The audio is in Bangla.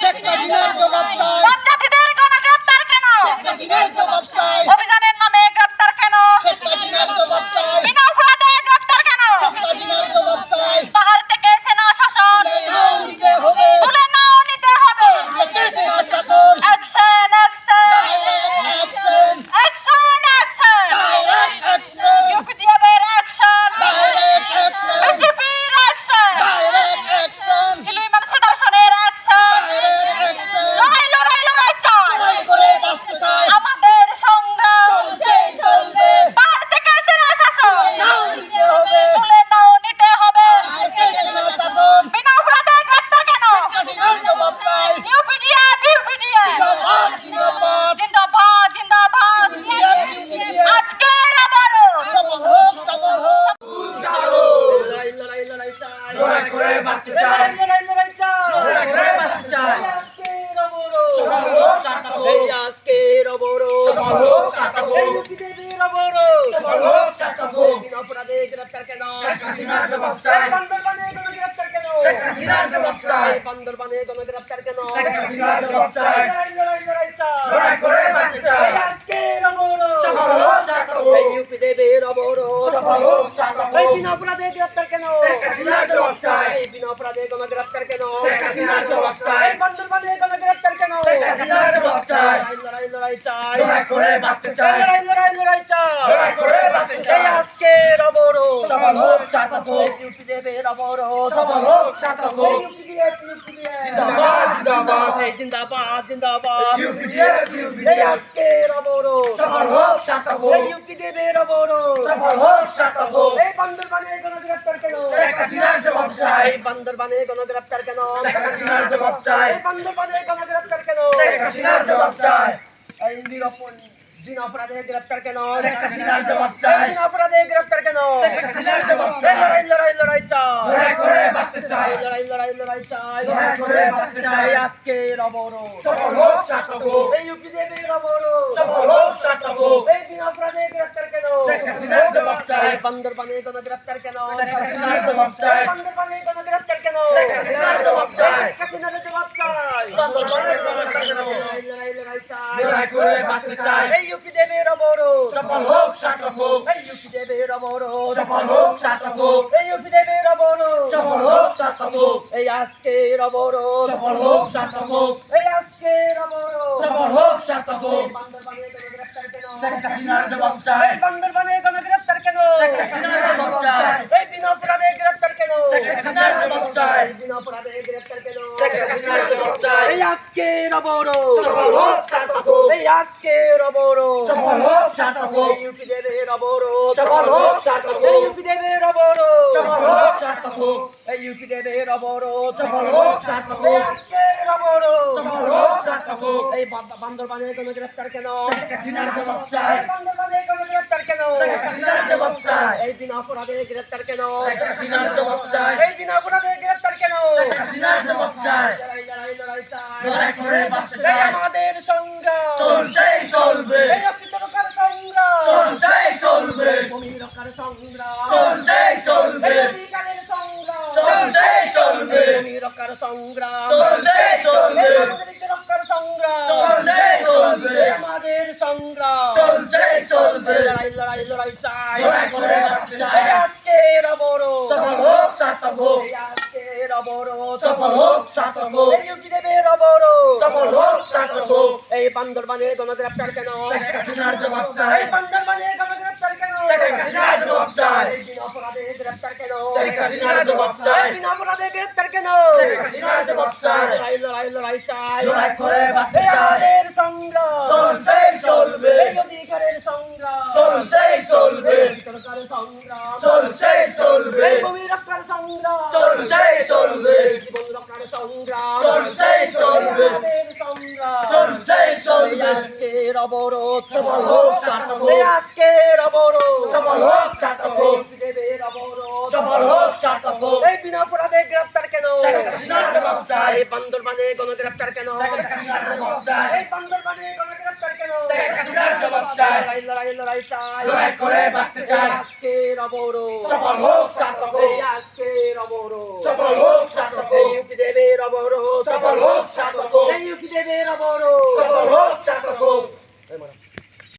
チェッかジなルトガッタ গ্রেপ্তার কেন হাসিনার জবাব চাই। বান্দরবানে কোনো গ্রেপ্তার কেন হাসিনার জবাব চাই। বান্দরবানে কোনো গ্রেপ্তার কেন হাসিনার জবাব চাই। লড়াই লড়াই চাই লড়াই করে বাঁচতে চাই। এই আজকের অবরোধ সফল হোক হোক এই ইউপি দেবীর অবরোধ সফল হোক শাসক এই বিনা অপরাধে গ্রেপ্তার কেন হাসিনার জবাব চাই। এই বিনা অপরাধে কোনো গ্রেপ্তার কেন হাসিনার জবাব চাই। বান্দরবানে কোনো গ্রেপ্তার কেন হাসিনার জবাব চাই। লড়াই লড়াই চাই লড়াই করে বাঁচতে চাই। লড়াই লড়াই লড়াই চাই লড়াই করে বাঁচতে চাই। সফল হোক শাসক হোক এই ইউপি দেবের অবরোধ সফল হোক শাসক হোক জিন্দাবাদ। জিন্দাবাদ জিন্দাবাদ জিন্দাবাদ। UPDF UPDF. এই আজকের অবরোধ। সফল হোক শাসক হোক এই ইউপি দেবের অবরোধ। হোক শাসক হোক এই বান্দরবানে কোনো গ্রেপ্তার কেন? শেখ হাসিনার জবাব চাই। বান্দরবানে কোনো গ্রেপ্তার কেন? শেখ হাসিনার জবাব চাই। বান্দরবানে কোনো গ্রেপ্তার কেন? শেখ হাসিনার জবাব চাই। এই নিরপন দিন অপরাধে গ্রেপ্তার কেন? শেখ হাসিনার জবাব চাই। দিন অপরাধে গ্রেপ্তার কেন শেখ হাসিনার জবাব এই চাই। লড়াই লড়াই লড়াই চাই লড়াই করে বাঁচতে চাই। এই লড়াই লড়াই লড়াই চাই লড়াই করে বাঁচতে চাই। এই আজকের অবরোধ সফল হোক শাসক হোক এই ইউপি দেবের অবরোধ সফল হোক শাসক হোক এই দিন অপরাধে গ্রেপ্তার কেন শেখ হাসিনার জবাব চাই। এই বান্দরবানে কোনো গ্রেপ্তার কেন শেখ হাসিনার জবাব চাই। এই বান্দরবানে কোনো গ্রেপ্তার কেন শেখ হাসিনার জবাব চাই। শেখ হাসিনার জবাব চাই বান্দরবানে কোনো গ্রেপ্তার কেন? লড়াই লড়াই লড়াই চাই লড়াই করে বাঁচতে চাই। এই ইউপি দেবের অবরোধ সফল হোক শাসক হোক এই ইউপি দেবের অবরোধ। সফল হোক শাসক হোক। এই ইউপি দেবের অবরোধ। সফল হোক শাসক হোক। এই আজকের অবরোধ। সফল হোক শাসক হোক। এই আজকের অবরোধ। সফল হোক শাসক হোক। শেখ হাসিনার জবাব চাই। বান্দরবানে কোনো? শেখ হাসিনার জবাব চাই। এই বিনা অপরাধে গ্রেপ্তার কেন? শেখ হাসিনার জবাব চাই। অপরাধে কেন। এই এই ইউপি ইউপি এই ইউপি এই বান্দরবানে কোনো বান্দরবানে কোনো। এই বিনা অপরাধে গ্রেপ্তার কেন। এই বিনা অপরাধে গ্রেপ্তার কেন শেখ হাসিনার জবাব চাই। লড়াই করে বাঁচতে চাই। আমাদের সংগ্রাম। চলছেই চলবে। এই অস্তিত্ব রক্ষার সংগ্রাম। চলছেই চলবে। ভূমি রক্ষার সংগ্রাম। চলছেই চলবে। অধিকারের সংগ্রাম। চলছেই চলবে। ভূমি রক্ষার সংগ্রাম। চলছেই চলবে। রক্ষার সংগ্রাম। চলছেই চলবে। আমাদের সংগ্রাম। চলছেই চলবে। লড়াই লড়াই লড়াই চাই। লড়াই করে বাঁচতে চাই। আজকের অবরোধ। সফল হোক শাসক হোক আজকের অবরোধ। সফল হোক শাসক হোক। এই ইউপি দেবের অবরোধ। সফল হোক শাসক হোক। এই বান্দরবানে গণগ্রেপ্তার কেন? শেখ হাসিনার জবাব চাই। এই বান্দরবানে গণগ্রেপ্তার কেন? শেখ হাসিনার জবাব চাই। এই বিনা অপরাধে গ্রেপ্তার কেন? শেখ হাসিনার জবাব চাই। বিনা অপরাধে গ্রেপ্তার কেন? শেখ হাসিনার জবাব চাই। লড়াই লড়াই লড়াই চাই। লড়াই করে বাঁচতে চাই। আমাদের সংগ্রাম। চলছেই চলবে। এই অধিকারের সংগ্রাম। চলছেই চলবে। সরকারের সংগ্রাম। চলছেই চলবে। ভূমি রক্ষার সংগ্রাম। চলছেই চলবে। জীবন রক্ষার সংগ্রাম। চলছেই চলবে। সংগ্রাম। চলছেই চলবে। আজকের অবরোধ। সফল হোক শাসক আজকের অবরোধ। সফল হোক শাসক দেবের অবরোধ। সফল হোক শাসক এই বিনা অপরাধে গ্রেপ্তার কেন। এই বান্দরবানে কেন। এই বান্দরবানে লড়াই লড়াই চাই করে বাঁচতে চাই। আজকের অবরোধ সফল হোক